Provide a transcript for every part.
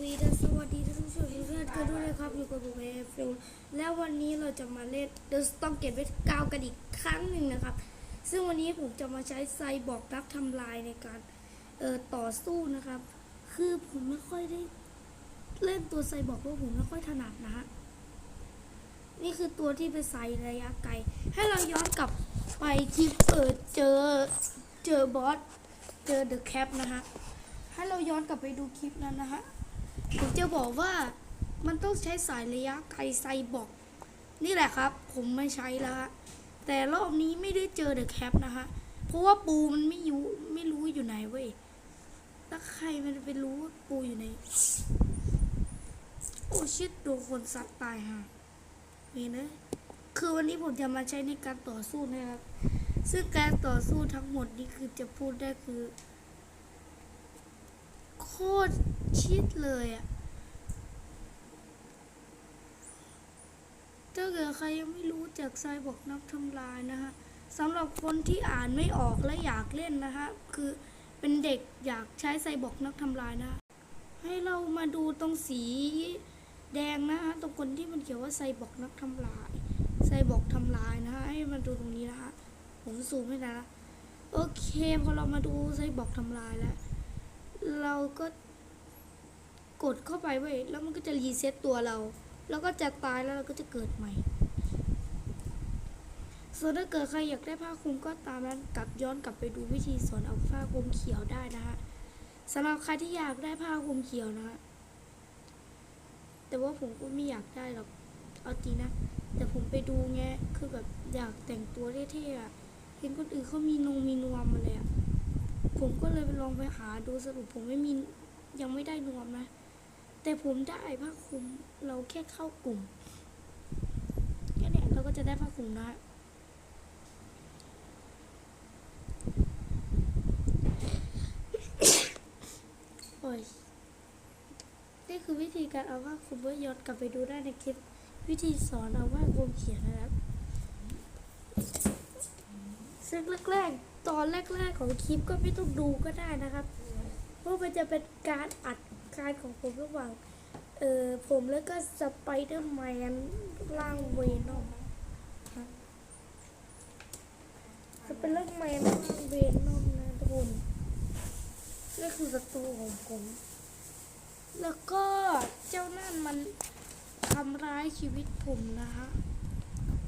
วีดสวัสดีท่านผู้ชมทุกท่านกันด้วยนะครับอยู่กับผมเอฟฟิลแล้ววันนี้เราจะมาเล่น The Storm Gate เวทเก้ากันอีกครั้งหนึ่งนะครับ ซึ่งวันนี้ผมจะมาใช้ไซบอร์กนักทำลายในการเอ่อต่อสู้นะครับ คือผมไม่ค่อยได้เล่นตัวไซบอร์กเพราะผมไม่ค่อยถนัดนะฮะนี่คือตัวที่ไปใส่ระยะไกล ให้เราย้อนกลับไปที่เปิดเจอเจอบอสเจอเดอะแคปนะฮะให้เราย้อนกลับไปดูคลิปนั้นนะฮะ ผมจะบอกว่ามันต้องใช้สายระยะไกลไซบอกนี่แหละครับ ผมไม่ใช้แล้วฮะแต่รอบนี้ไม่ได้เจอเดอะแคปนะฮะเพราะว่าปูมันไม่อยู่ไม่รู้อยู่ไหนเว้ยแล้วใครมันไปรู้ว่าปูอยู่ไหนโอ้ชิดโดนคนซัดตายฮะนี่นะคือวันนี้ผมจะมาใช้ในการต่อสู้นะครับ ซึ่งการต่อสู้ทั้งหมดนี่คือจะพูดได้คือ ตรชิดเลยอะถ้าเกิดใครยังไม่รู้จากไซบอกนักทำลายนะฮะสำหรับคนที่อ่านไม่ออกและอยากเล่นนะฮะคือเป็นเด็กอยากใช้ไซบอกนักทำลายนะะให้เรามาดูตรงสีแดงนะฮะตรงคนที่มันเขียนว่าไซบอกนักทำลาย ไซบอกทำลายนะฮะให้มาดูตรงนี้นะฮะผมซูมให้นะโอเคพอเรามาดูไซบอกทำลายแล้ว เราก็กดเข้าไปเว้ยแล้วมันก็จะรีเซ็ตตัวเรา แล้วก็จะตายแล้วเราก็จะเกิดใหม่ ส่วนถ้าเกิดใครอยากได้ผ้าคลุมก็ตามนั้นกลับย้อนกลับไปดูวิธีสอนเอาผ้าคลุมเขียวได้นะฮะสำหรับใครที่อยากได้ผ้าคลุมเขียวนะฮะแต่ว่าผมก็ไม่อยากได้หรอกเอาจริงนะ แต่ผมไปดูไงคือแบบอยากแต่งตัวเท่ๆอะเห็นคนอื่นเขามีนงมีนวมมาเลยอะ ผมก็เลยไปลองไปหาดูสรุปผมไม่มียังไม่ได้นวมนะ แต่ผมได้ผ้าคลุมเราแค่เข้ากลุ่มแค่เนี้ยเราก็จะได้ผ้าคลุมนะฮะโอ้ยนี่คือวิธีการเอาผ้าคลุมเพื่อย้อนกลับไปดูได้ในคลิป วิธีสอนเอาผ้าคลุมเขียนนะครับ ซึ่งแรกๆ ตอนแรกๆของคลิปก็ไม่ต้องดูก็ได้นะครับ เพราะมันจะเป็นการอัดการของผมระหว่าง เออผมแล้วก็สไปเดอร์แมนร่างเวนอมสไปเดอร์แมนร่างเวนอมนะทุกคนนี่คือศัตรูของผม แล้วก็เจ้านั่นมันทำร้ายชีวิตผมนะฮะ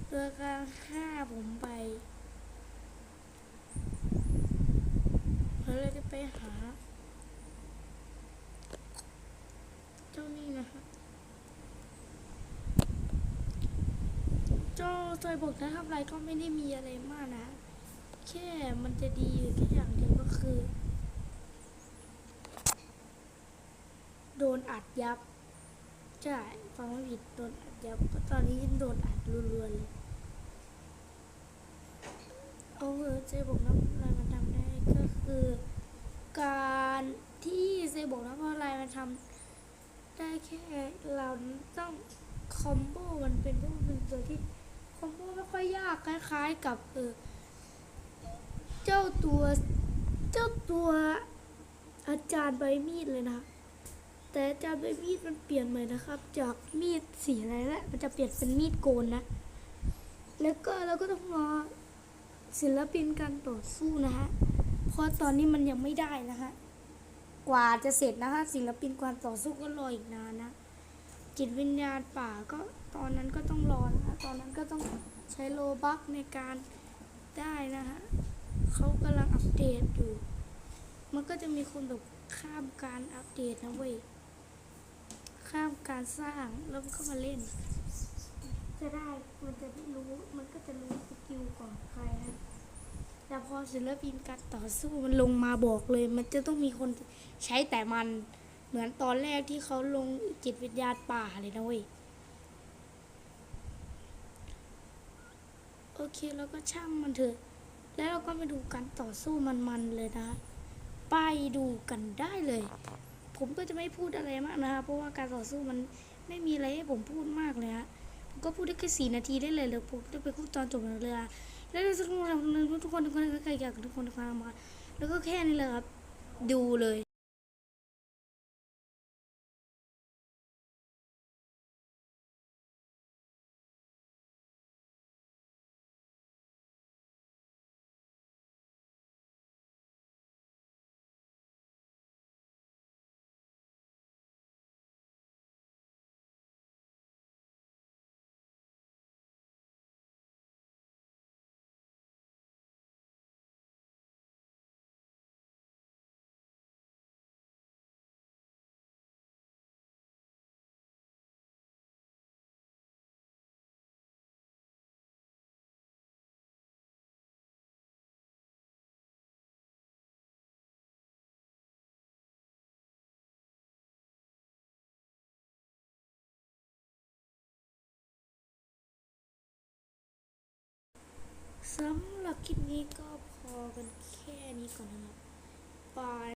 โดยการฆ่าผมไป เราเลยจะไปหา เจ้านี่นะคะเจ้าจอยบอกนะครับไรก็ไม่ได้มีอะไรมากนะ แค่มันจะดีแค่อย่างเดียวก็คือ โดนอัดยับใช่ฟังไม่ผิดโดนอัดยับเพราะตอนนี้โดนอัดรัวๆเลยเอาเถอเจบอกน้ำลายมันทำได้ก็คือ การที่เซบอกน้ำลายมัน ทำได้แค่เราต้องคอมโบมันเป็นพวกมันเป็นตัวที่คอมโบไม่ค่อยยากคล้ายๆกับเออเจ้าตัวเจ้าตัวอาจารย์ใบมีดเลยนะ แต่อาจารย์ใบมีดมันเปลี่ยนใหม่นะครับ จากมีดสีอะไรแล้วมันจะเปลี่ยนเป็นมีดโกนนะ แล้วก็เราก็ต้องรอศิลปินการต่อสู้นะฮะ เพราะตอนนี้มันยังไม่ได้นะฮะ กว่าจะเสร็จนะฮะศิลปินการต่อสู้ก็รออีกนานนะจิตวิญญาณป่าก็ตอนนั้นก็ต้องรอนะะตอนนั้นก็ต้องใช้โลบักในการได้นะฮะเขากำลังอัปเดตอยู่ มันก็จะมีคนแบบข้ามการอัปเดตนะเว้ยข้ามการสร้างแล้วมันก็มาเล่น จะได้มันจะไม่รู้มันก็จะรู้สกิลก่อนใครนะ แต่พอศิลปินการต่อสู้มันลงมาบอกเลย มันจะต้องมีคนใช้แต่มันเหมือนตอนแรกที่เขาลงจิตวิญญาณป่าเลยนะเว้ยโอเคแล้วก็ช่างมันเถอะ แล้วเราก็มาดูการต่อสู้มันๆเลยนะ ไปดูกันได้เลย ผมก็จะไม่พูดอะไรมากนะคะเพราะว่าการต่อสู้มันไม่มีอะไรให้ผมพูดมากเลยฮะผมก็พูดได้แค่สี่นาทีได้เลยเลยผมจะไปพูดตอนจบเรือ แล้วทุกคนทุกคนทุกคนทุกคนใครอยากทุกคนทุกคนมาแล้วก็แค่นี้แหละครับ ดูเลย สำหรับคลิปนี้ก็พอกันแค่นี้ก่อนนะครับบาย